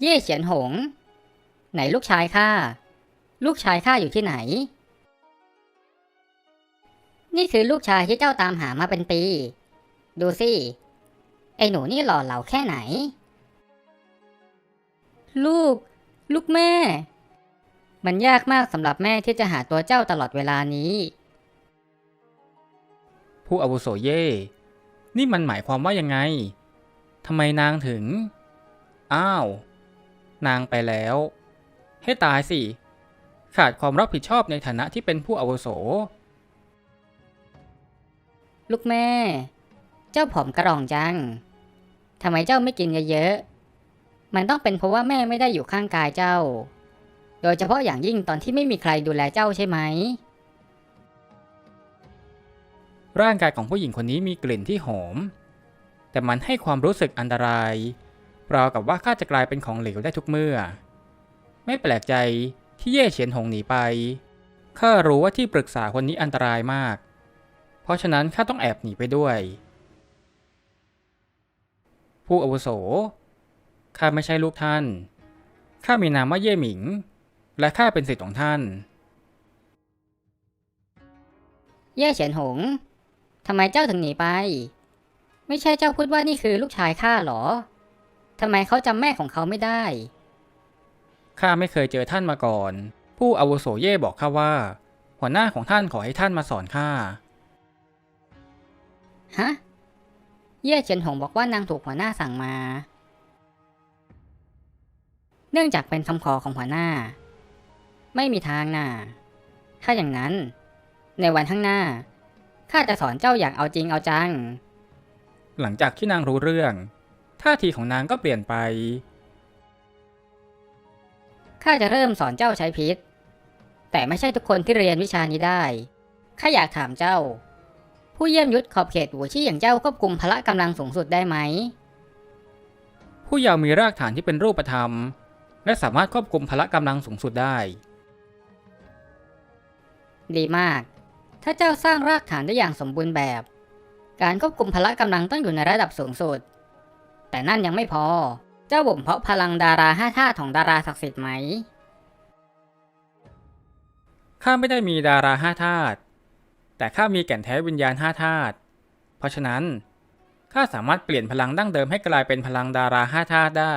เย่เฉียนหง ไหนลูกชายข้า ลูกชายข้าอยู่ที่ไหน นี่คือลูกชายที่เจ้าตามหามาเป็นปี ดูสิ ไอ้หนูนี่หล่อเหลาแค่ไหน ลูก ลูกแม่ มันยากมากสำหรับแม่ที่จะหาตัวเจ้าตลอดเวลานี้ ผู้อาวุโสเย่ นี่มันหมายความว่ายังไง ทำไมนางถึง อ้าว นางไปแล้ว ให้ตายสิ ขาดความรับผิดชอบในฐานะที่เป็นผู้อาวุโส ลูกแม่ เจ้าผอมกระรองจังทำไมเจ้าไม่กินเยอะๆมันต้องเป็นเพราะว่าแม่ไม่ได้อยู่ข้างกายเจ้า โดยเฉพาะอย่างยิ่งตอนที่ไม่มีใครดูแลเจ้าใช่ไหม ร่างกายของผู้หญิงคนนี้มีกลิ่นที่หอม แต่มันให้ความรู้สึกอันตราย ราวกับว่าข้าจะกลายเป็นของเหลวได้ทุกเมื่อ ไม่แปลกใจที่เย่เฉียนหงหนีไป ข้ารู้ว่าที่ปรึกษาคนนี้อันตรายมาก เพราะฉะนั้นข้าต้องแอบหนีไปด้วย ผู้อาวุโส ข้าไม่ใช่ลูกท่าน ข้ามีนามว่าเย่หมิง และข้าเป็นศิษย์ของท่าน เย่เฉียนหง ทำไมเจ้าถึงหนีไป ไม่ใช่เจ้าพูดว่านี่คือลูกชายข้าหรอ ทำไมเขาจำแม่ของเขาไม่ได้ ข้าไม่เคยเจอท่านมาก่อน ผู้อาวุโสเย่บอกข้าว่า หัวหน้าของท่านขอให้ท่านมาสอนข้า ฮะ เย่เฉียนหงบอกว่านางถูกหัวหน้าสั่งมา เนื่องจากเป็นคำขอของหัวหน้า ไม่มีทางน่ะ ถ้าอย่างนั้น ในวันข้างหน้า ข้าจะสอนเจ้าอย่างเอาจริงเอาจัง หลังจากที่นางรู้เรื่อง ท่าทีของนางก็เปลี่ยนไป ข้าจะเริ่มสอนเจ้าใช้พิษ แต่ไม่ใช่ทุกคนที่เรียนวิชานี้ได้ ข้าอยากถามเจ้า ผู้เยี่ยมยุทธขอบเขตหัวชี่อย่างเจ้าควบคุมพละกำลังสูงสุดได้ไหม ผู้เยาว์มีรากฐานที่เป็นรูปธรรม และสามารถควบคุมพละกำลังสูงสุดได้ ดีมาก ถ้าเจ้าสร้างรากฐานได้อย่างสมบูรณ์แบบ การควบคุมพละกำลังต้องอยู่ในระดับสูงสุด แต่นั่นยังไม่พอ เจ้าบ่มเพาะพลังดาราห้าธาตุของดาราศักดิ์สิทธิ์ไหม ข้าไม่ได้มีดาราห้าธาตุ แต่ข้ามีแก่นแท้วิญญาณห้าธาตุ เพราะฉะนั้นข้าสามารถเปลี่ยนพลังดั้งเดิมให้กลายเป็นพลังดาราห้าธาตุได้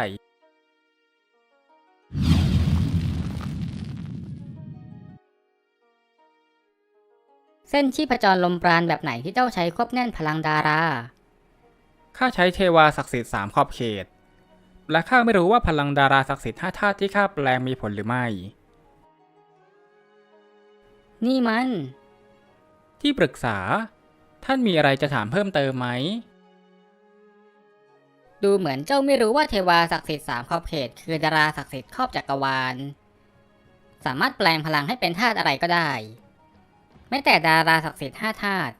เส้นชีพจรลมปราณแบบไหนที่เจ้าใช้ควบแน่นพลังดารา ข้าใช้เทวาศักดิ์สิทธิ์สามขอบเขต และข้าไม่รู้ว่าพลังดาราศักดิ์สิทธิ์ห้าธาตุที่ข้าแปลงมีผลหรือไม่ นี่มัน ที่ปรึกษา ท่านมีอะไรจะถามเพิ่มเติมไหม ดูเหมือนเจ้าไม่รู้ว่าเทวาศักดิ์สิทธิ์สามขอบเขต คือดาราศักดิ์สิทธิ์ครอบจักรวาล สามารถแปลงพลังให้เป็นธาตุอะไรก็ได้ แม้แต่ดาราศักดิ์สิทธิ์ห้าธาตุ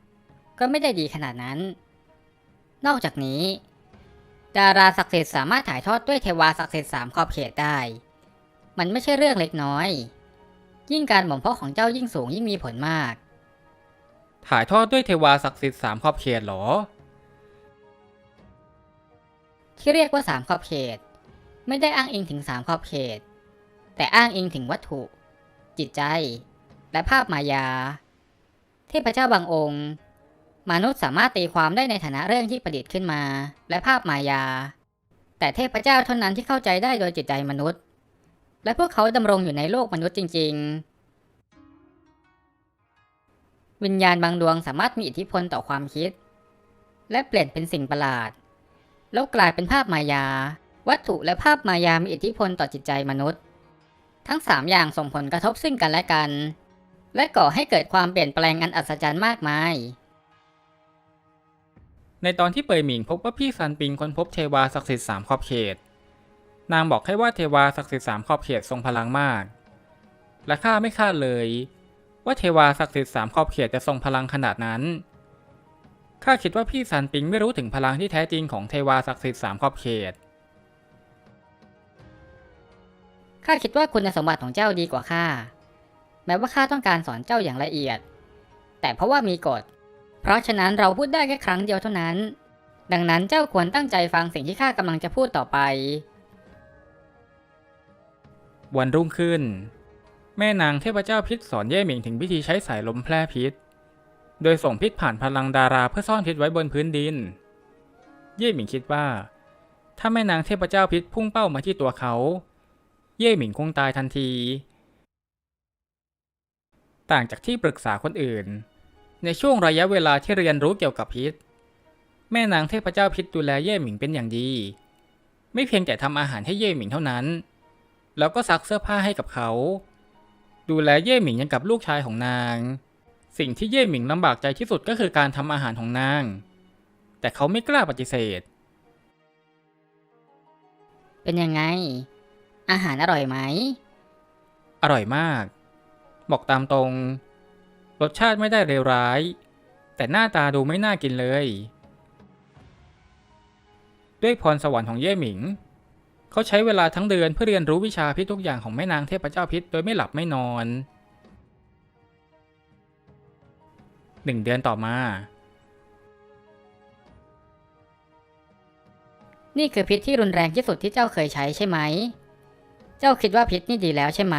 ก็ไม่ได้ดีขนาดนั้น นอกจากนี้ ดาราศักดิ์สิทธิ์สามารถถ่ายทอดด้วยเทวาศักดิ์สิทธิ์สามขอบเขตได้ มันไม่ใช่เรื่องเล็กน้อย ยิ่งการบ่มเพาะของเจ้ายิ่งสูงยิ่งมีผลมาก ถ่ายทอดด้วยเทวาศักดิ์สิทธิ์สามขอบเขตเหรอ ที่เรียกว่าสามขอบเขต ไม่ได้อ้างอิงถึงสามขอบเขต แต่อ้างอิงถึงวัตถุ จิตใจ และภาพมายา เทพเจ้าบางองค์ มนุษย์สามารถตีความได้ในฐานะเรื่องที่ประดิษฐ์ขึ้นมา และภาพมายา แต่เทพเจ้าเท่านั้นที่เข้าใจได้โดยจิตใจมนุษย์ และพวกเขาดำรงอยู่ในโลกมนุษย์จริง ๆ วิญญาณบางดวงสามารถมีอิทธิพลต่อความคิด และเปลี่ยนเป็นสิ่งประหลาด แล้วกลายเป็นภาพมายา วัตถุและภาพมายามีอิทธิพลต่อจิตใจมนุษย์ ทั้งสามอย่างส่งผลกระทบซึ่งกันและกัน และก่อให้เกิดความเปลี่ยนแปลงอันอัศจรรย์มากมาย ในตอนที่เปยหมิงพบว่าพี่ซันปิงค้นพบเทวาศักดิ์สิทธิ์สามขอบเขต นางบอกให้ว่าเทวาศักดิ์สิทธิ์สามขอบเขตทรงพลังมาก และข้าไม่คาดเลย ว่าเทวาศักดิ์สิทธิ์สามขอบเขตจะทรงพลังขนาดนั้น ข้าคิดว่าพี่ซันปิงไม่รู้ถึงพลังที่แท้จริงของเทวาศักดิ์สิทธิ์สามขอบเขต ข้าคิดว่าคุณสมบัติของเจ้าดีกว่าข้า แม้ว่าข้าต้องการสอนเจ้าอย่างละเอียด แต่เพราะว่ามีกฎ เพราะฉะนั้นเราพูดได้แค่ครั้งเดียวเท่านั้น ดังนั้นเจ้าควรตั้งใจฟังสิ่งที่ข้ากำลังจะพูดต่อไป วันรุ่งขึ้น แม่นางเทพเจ้าพิษสอนเย่หมิงถึงวิธีใช้สายลมแพร่พิษ โดยส่งพิษผ่านพลังดาราเพื่อซ่อนพิษไว้บนพื้นดิน เย่หมิงคิดว่า ถ้าแม่นางเทพเจ้าพิษพุ่งเป้ามาที่ตัวเขา เย่หมิงคงตายทันที ต่างจากที่ปรึกษาคนอื่น ในช่วงระยะเวลาที่เรียนรู้เกี่ยวกับพิษ แม่นางเทพเจ้าพิษดูแลเย่หมิงเป็นอย่างดี ไม่เพียงแต่ทำอาหารให้เย่หมิงเท่านั้น แล้วก็ซักเสื้อผ้าให้กับเขา ดูแลเย่หมิงยังกับลูกชายของนาง สิ่งที่เย่หมิงลำบากใจที่สุดก็คือการทำอาหารของนาง แต่เขาไม่กล้าปฏิเสธ เป็นยังไง อาหารอร่อยไหม อร่อยมาก บอกตามตรง รสชาติไม่ได้เลวร้าย แต่หน้าตาดูไม่น่ากินเลย ด้วยพรสวรรค์ของเย่หมิง เขาใช้เวลาทั้งเดือนเพื่อเรียนรู้วิชาพิษทุกอย่างของแม่นางเทพเจ้าพิษโดยไม่หลับไม่นอนหนึ่งเดือนต่อมา นี่คือพิษที่รุนแรงที่สุดที่เจ้าเคยใช้ใช่ไหม เจ้าคิดว่าพิษนี่ดีแล้วใช่ไหม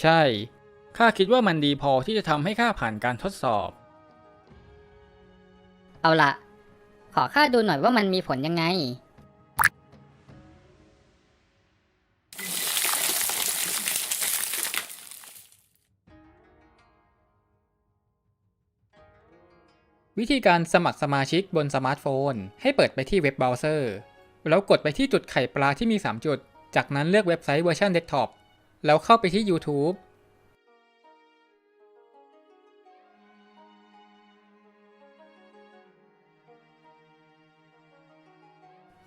ใช่ ข้าคิดว่ามันดีพอที่จะทำให้ข้าผ่านการทดสอบ เอาละขอข้าดูหน่อยว่ามันมีผลยังไง วิธีการสมัครสมาชิกบนสมาร์ทโฟน ให้เปิดไปที่เว็บเบราว์เซอร์ แล้วกดไปที่จุดไข่ปลาที่มี 3 จุด จากนั้นเลือกเว็บไซต์เวอร์ชันเดสก์ท็อป แล้วเข้าไปที่ YouTube